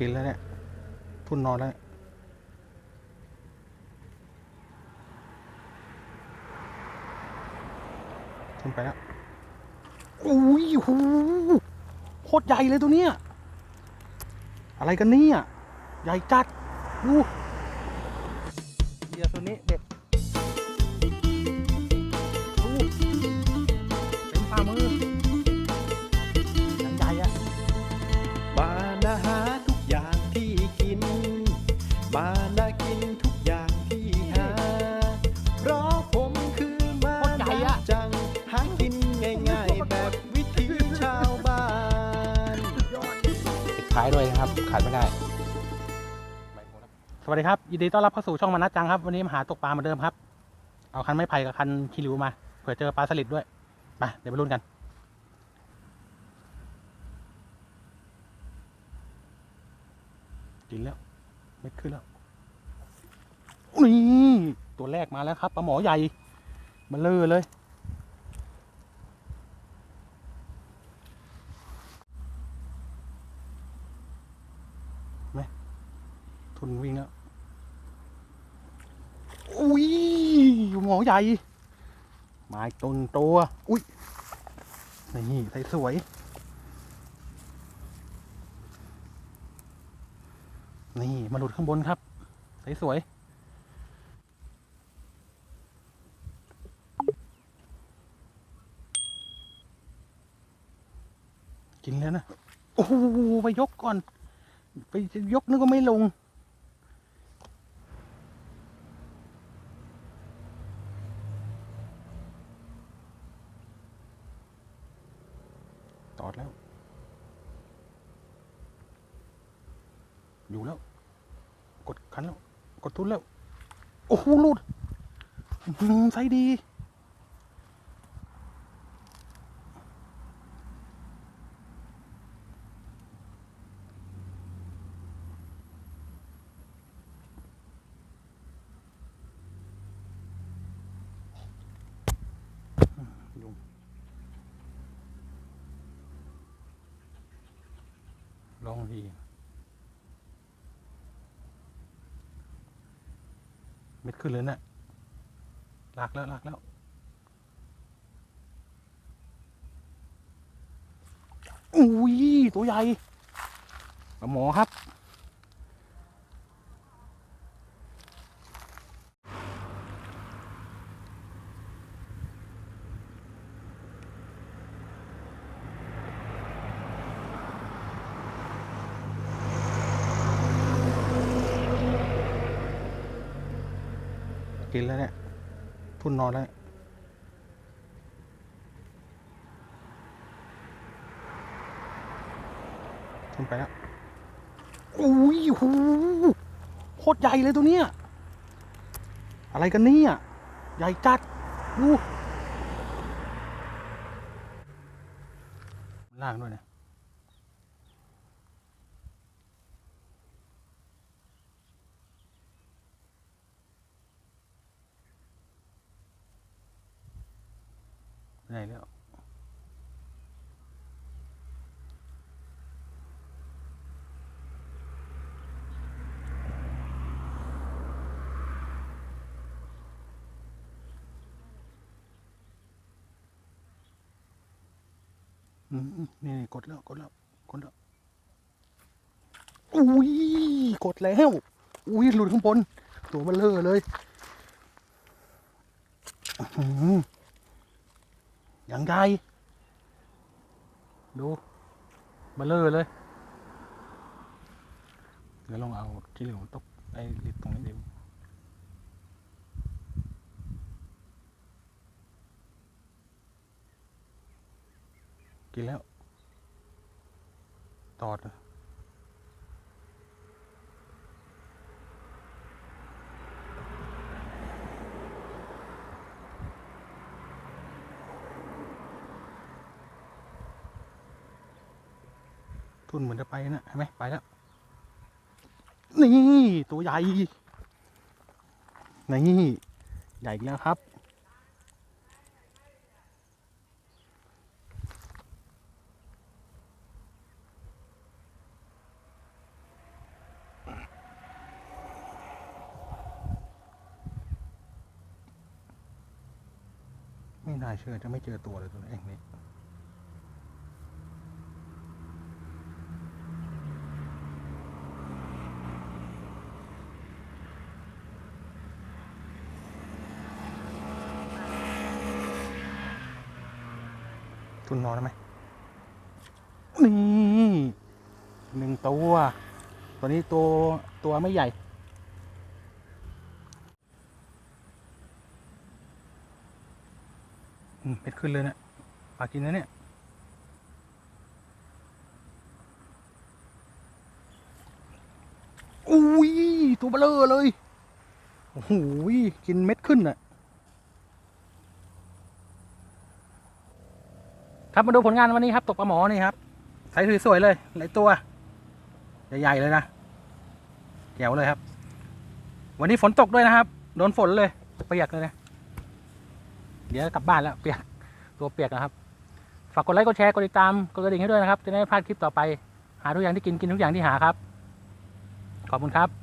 กินแล้วเนี่ยพุ่นนอนแล้วขึ้นไปแล้วอุ้ยหูโคตรใหญ่เลยตัวเนี้ย อะไรกันเนี่ย ใหญ่จัดดูเดียตัวนี้เด็ด ขาดไม่ได้ สวัสดีครับยินดีต้อนรับเข้าสู่ช่องมานัดจังครับวันนี้มาหาตกปลาเหมือนเดิมครับ เอาคันไม้ไผ่กับคันคิริวมาเผื่อเจอปลาสลิดด้วยไปเดี๋ยวไปลุ้นกันกินแล้วเม็ดขึ้นแล้วนี่ตัวแรกมาแล้วครับปลาหมอใหญ่มาเลอเลย ทุนวิ่งแล้วอุ้ยหมอใหญ่มาอีกตัวหนึ่งตัว อุ้ยนี่ใส่สวยนี่มาหลุดข้างบนครับ ใส่สวยกินแล้วนะ โอ้โหไปยกก่อน ไปยกนึกว่าไม่ลง ตอดแล้ว อยู่แล้ว กดคันแล้ว กดทุนแล้ว โอ้โหหลุดอื้อหือไซส์ดียุงลองดี เม็ดขึ้นเลยนะ่ะลากแล้วลากแล้วอุ้ยตัวใหญ่ปลาหมอครับ กินแล้วเนี่ยทุ่นนอนแล้วเนี่ยขึ้นไปแล้วอุ้ยหูโคตรใหญ่เลยตัวเนี้ยอะไรกันเนี่ยใหญ่จัดดูล่างด้วยนะ ไหนแล้วอืมนี่กดแล้ว กดแล้ว กดแล้ว อุ้ย กดแล้ว อุ้ย หลุดข้างบน ตัวเบลเลอเลย อื อย่างใหญ่ดูมาเลอเลย เดี๋ยวลองเอาที่เหลือตกไอ้ลิดตรงนี้ดิกินแล้ว ตอด ทุ่นเหมือนจะไปนะเห็นไหมไปแล้ว นี่ตัวใหญ่ นี่ใหญ่แล้วครับ ไม่น่าเชื่อจะไม่เจอตัวเลยตัวเองนี้ ทุนนอนได้ไหมนี่หนึ่งตัว ตัวนี้ตัวตัวไม่ใหญ่อืมเป็ดขึ้นเลยเนะปากินนะเนี่ยอุ้ยตัวเบลอเลย โอ้โหกินเม็ดขึ้นอะ ครับมาดูผลงานวันนี้ครับตกปลาหมอนี่ครับใส่สวยๆเลยหลายตัว ใหญ่ๆเลยนะแจ๋วเลยครับ วันนี้ฝนตกด้วยนะครับ โดนฝนเลยเปียกเลยนะเดี๋ยวกลับบ้านแล้วเปียกตัวเปียกนะครับ ฝากกดไลค์กดแชร์กดติดตามกดกระดิ่งให้ด้วยนะครับ จะได้ไม่พลาดคลิปต่อไป หาทุกอย่างที่กินกินทุกอย่างที่หาครับ ขอบคุณครับ